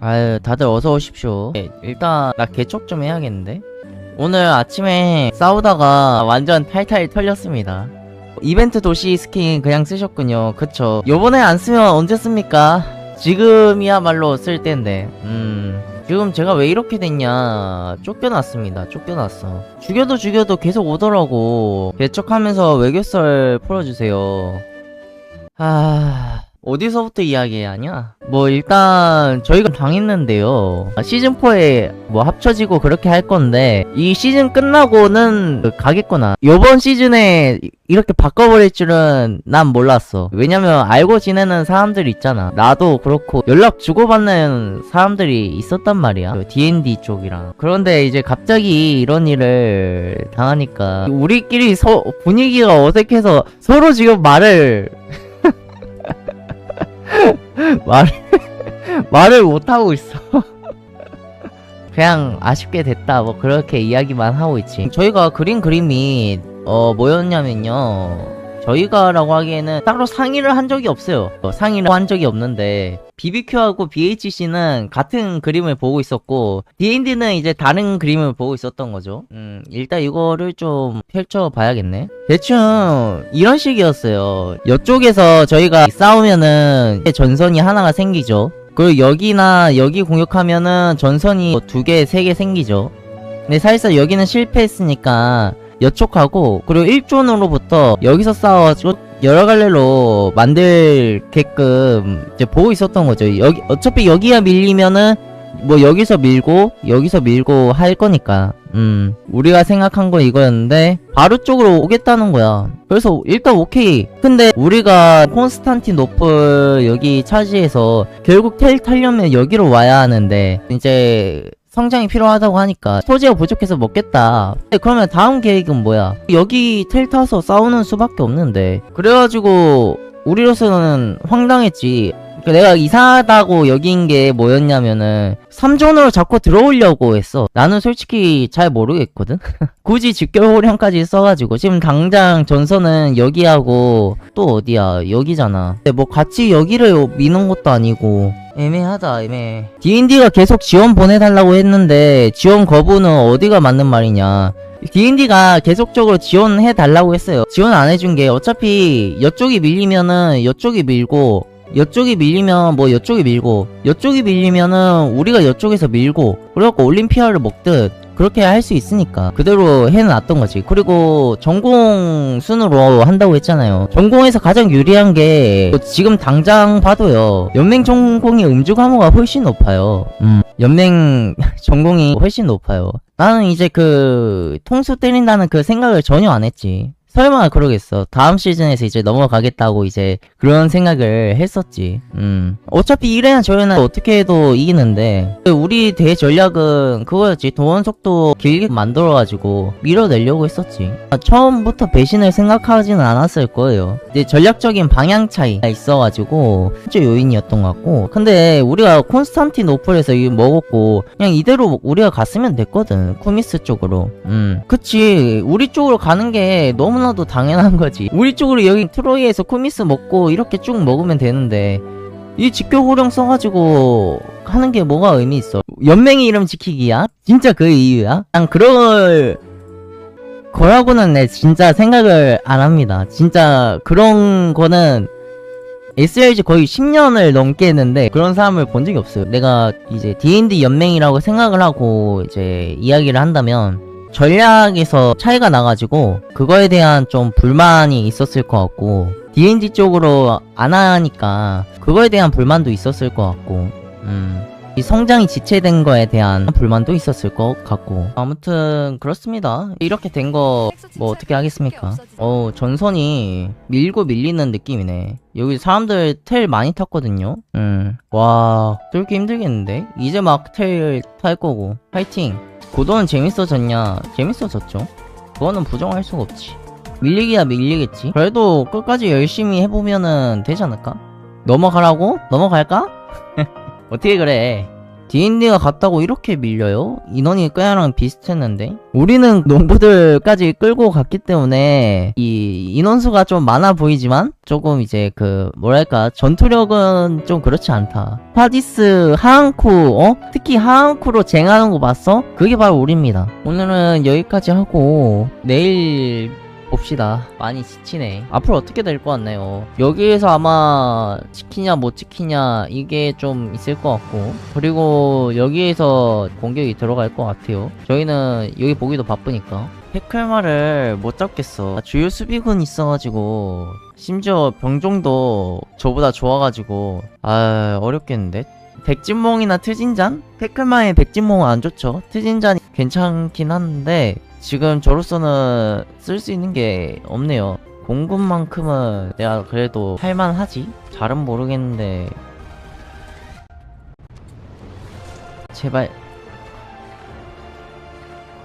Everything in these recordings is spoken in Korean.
아유, 다들 어서 오십시오. 네, 일단 나 개척 좀 해야겠는데. 오늘 아침에 싸우다가 완전 탈탈 털렸습니다. 이벤트 도시 스킨 그냥 쓰셨군요. 그쵸. 요번에 안 쓰면 언제 씁니까? 지금이야말로 쓸 때인데. 음. 지금 제가 왜 이렇게 됐냐. 쫓겨났습니다. 쫓겨났어. 죽여도 죽여도 계속 오더라고. 개척하면서 외교썰 풀어주세요. 아... 어디서부터 이야기해야 하냐? 뭐 일단 저희가 당했는데요. 시즌4에 뭐 합쳐지고 그렇게 할 건데 이 시즌 끝나고는 가겠구나. 요번 시즌에 이렇게 바꿔버릴 줄은 난 몰랐어. 왜냐면 알고 지내는 사람들 있잖아. 나도 그렇고 연락 주고받는 사람들이 있었단 말이야. 그 D&D 쪽이랑. 그런데 이제 갑자기 이런 일을 당하니까 우리끼리 서, 분위기가 어색해서 서로 지금 말을 말을 말을 못 하고 있어. 그냥 아쉽게 됐다 뭐 그렇게 이야기만 하고 있지. 저희가 그린 그림이 어 뭐였냐면요. 저희가라고 하기에는 따로 상의를 한 적이 없어요. 어, 상의를 한 적이 없는데 BBQ하고 BHC는 같은 그림을 보고 있었고 D&D는 이제 다른 그림을 보고 있었던 거죠. 음, 일단 이거를 좀 펼쳐 봐야겠네. 대충 이런 식이었어요. 이쪽에서 저희가 싸우면은 전선이 하나가 생기죠. 그리고 여기나 여기 공격하면은 전선이 뭐두 개, 세 개 생기죠. 근데 사실상 여기는 실패했으니까 여촉하고 그리고 1존으로부터 여기서 싸워가지고 여러 갈래로 만들게끔 이제 보고 있었던 거죠. 여기 어차피 여기가 밀리면은 뭐 여기서 밀고 여기서 밀고 할 거니까. 음 우리가 생각한 건 이거였는데 바로 쪽으로 오겠다는 거야. 그래서 일단 오케이. 근데 우리가 콘스탄티노플 여기 차지해서 결국 텔 타려면 여기로 와야 하는데 이제 성장이 필요하다고 하니까 소재가 부족해서 먹겠다. 근데 그러면 다음 계획은 뭐야? 여기 텔 타서 싸우는 수밖에 없는데. 그래가지고 우리로서는 황당했지. 그 내가 이상하다고 여긴 게 뭐였냐면은 3존으로 자꾸 들어오려고 했어. 나는 솔직히 잘 모르겠거든? 굳이 직결호령까지 써가지고. 지금 당장 전선은 여기하고 또 어디야? 여기잖아. 근데 뭐 같이 여기를 미는 것도 아니고 애매하다 애매해 D&D가 계속 지원 보내달라고 했는데 지원 거부는 어디가 맞는 말이냐 D&D가 계속적으로 지원해 달라고 했어요. 지원 안 해준 게 어차피 이쪽이 밀리면은 이쪽이 밀고 이쪽이 밀리면 뭐 이쪽이 밀고 이쪽이 밀리면은 우리가 이쪽에서 밀고 그래갖고 올림피아를 먹듯 그렇게 할 수 있으니까 그대로 해놨던 거지. 그리고 전공 순으로 한다고 했잖아요. 전공에서 가장 유리한 게 지금 당장 봐도요. 연맹 전공이 음주 감호가 훨씬 높아요. 음 연맹 전공이 훨씬 높아요. 나는 이제 그 통수 때린다는 그 생각을 전혀 안 했지 설마 그러겠어. 다음 시즌에서 이제 넘어가겠다고 이제 그런 생각을 했었지. 음. 어차피 이래나 저래나 어떻게 해도 이기는데 우리 대 전략은 그거였지. 도원 속도 길게 만들어가지고 밀어내려고 했었지. 처음부터 배신을 생각하지는 않았을 거예요. 이제 전략적인 방향 차이가 있어가지고 진짜 요인이었던 것 같고. 근데 우리가 콘스탄티노플에서 이 먹었고 그냥 이대로 우리가 갔으면 됐거든. 쿠미스 쪽으로. 음. 그치. 우리 쪽으로 가는 게 너무나 너무나도 당연한 거지. 우리 쪽으로 여기 트로이에서 코미스 먹고 이렇게 쭉 먹으면 되는데 이 직교 호령 써가지고 하는 게 뭐가 의미 있어? 연맹의 이름 지키기야? 진짜 그 이유야? 난 그럴 거라고는 내 진짜 생각을 안 합니다. 진짜 그런 거는 SLG 거의 10년을 넘게 했는데 그런 사람을 본 적이 없어요. 내가 이제 D&D 연맹이라고 생각을 하고 이제 이야기를 한다면 전략에서 차이가 나가지고 그거에 대한 좀 불만이 있었을 것 같고 D&D 쪽으로 안 하니까 그거에 대한 불만도 있었을 것 같고 음. 이 성장이 지체된 거에 대한 불만도 있었을 것 같고 아무튼 그렇습니다 이렇게 된 거 뭐 어떻게 하겠습니까 어 전선이 밀고 밀리는 느낌이네 여기 사람들 텔 많이 탔거든요 음와 뚫기 힘들겠는데 이제 막 텔 탈 거고 파이팅 고도는 재밌어졌냐? 재밌어졌죠. 그거는 부정할 수가 없지. 밀리기야 밀리겠지. 그래도 끝까지 열심히 해보면은 되지 않을까? 넘어가라고? 넘어갈까? 어떻게 그래? D&D가 같다고 이렇게 밀려요? 인원이 꾀랑 비슷했는데? 우리는 농부들까지 끌고 갔기 때문에 이 인원수가 좀 많아 보이지만 조금 이제 그 뭐랄까 전투력은 좀 그렇지 않다. 파디스 하한쿠 어? 특히 하한쿠로 쟁하는 거 봤어? 그게 바로 우리입니다. 오늘은 여기까지 하고 내일 봅시다. 많이 지치네. 앞으로 어떻게 될 것 같나요? 여기에서 아마 지키냐 못 지키냐 이게 좀 있을 것 같고 그리고 여기에서 공격이 들어갈 것 같아요. 저희는 여기 보기도 바쁘니까. 페클마를 못 잡겠어. 주요 수비군 있어가지고 심지어 병종도 저보다 좋아가지고 아 어렵겠는데? 백진몽이나 트진잔? 페클마의 백진몽은 안 좋죠. 트진잔이 괜찮긴 한데 지금 저로서는 쓸 수 있는 게 없네요. 공군만큼은 내가 그래도 할만하지? 잘은 모르겠는데. 제발.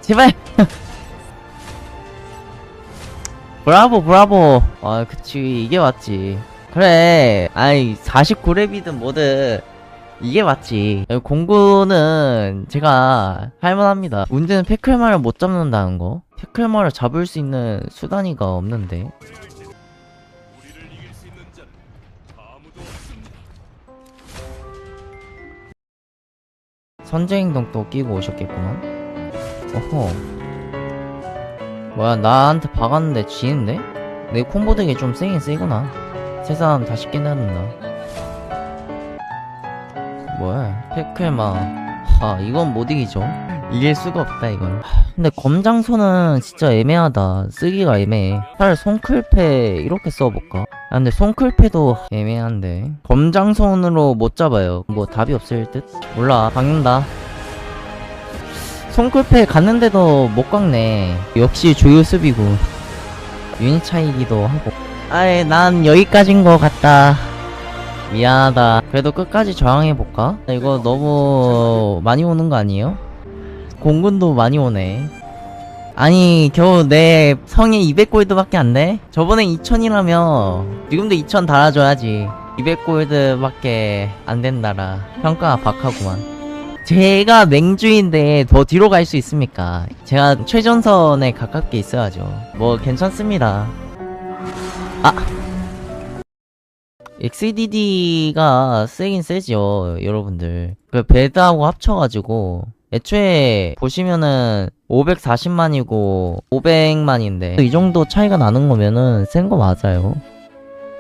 제발! 브라보 브라보! 아 그치. 이게 맞지. 그래. 아이 49렙이든 뭐든 이게 맞지. 공구는 제가 할만합니다. 문제는 페클마를 못 잡는다는 거. 페클마를 잡을 수 있는 수단이가 없는데. 선제행동 또 끼고 오셨겠구만. 어허. 뭐야 나한테 박았는데 지는데? 내 콤보 덱이 좀 세긴 세구나. 세상 다시 깨닫는다 뭐야. 페클마 하 이건 못 이기죠. 이길 수가 없다 이건. 하, 근데 검장소는 진짜 애매하다. 쓰기가 애매해. 차라리 손클패 이렇게 써볼까? 아 근데 손클패도 애매한데. 검장손으로 못 잡아요. 뭐 답이 없을 듯? 몰라. 박는다. 손클패 갔는데도 못 깎네. 역시 조유 수비고. 유닛 차이기도 하고. 아이 난 여기까지인 것 같다 미안하다. 그래도 끝까지 저항해볼까? 이거 너무 많이 오는 거 아니에요? 공군도 많이 오네. 아니 겨우 내 성에 200골드밖에 안 돼? 저번에 2000이라며. 지금도 2000 달아줘야지. 200골드밖에 안 된다라. 평가 박하구만. 제가 맹주인데 더 뒤로 갈 수 있습니까? 제가 최전선에 가깝게 있어야죠. 뭐 괜찮습니다. 아 XDD가 세긴 세죠, 여러분들. 그 배드하고 합쳐가지고, 애초에 보시면은 540만이고 500만인데 이 정도 차이가 나는 거면은 센 거 맞아요.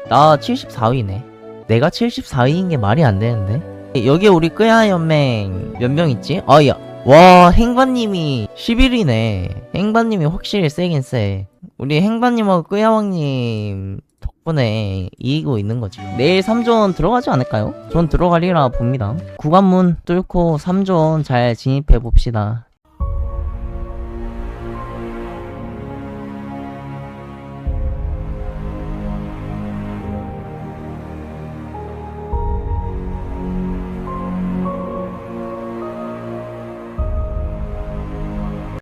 나 74위네. 내가 74위인 게 말이 안 되는데. 여기에 우리 끄야 연맹 몇 명 있지? 아, 야. 와, 행반님이 11위네. 행반님이 확실히 세긴 세. 우리 행반님하고 끄야왕님 덕분에 이기고 있는 거지. 내일 3존 들어가지 않을까요? 전 들어가리라 봅니다. 구관문 뚫고 3존 잘 진입해 봅시다.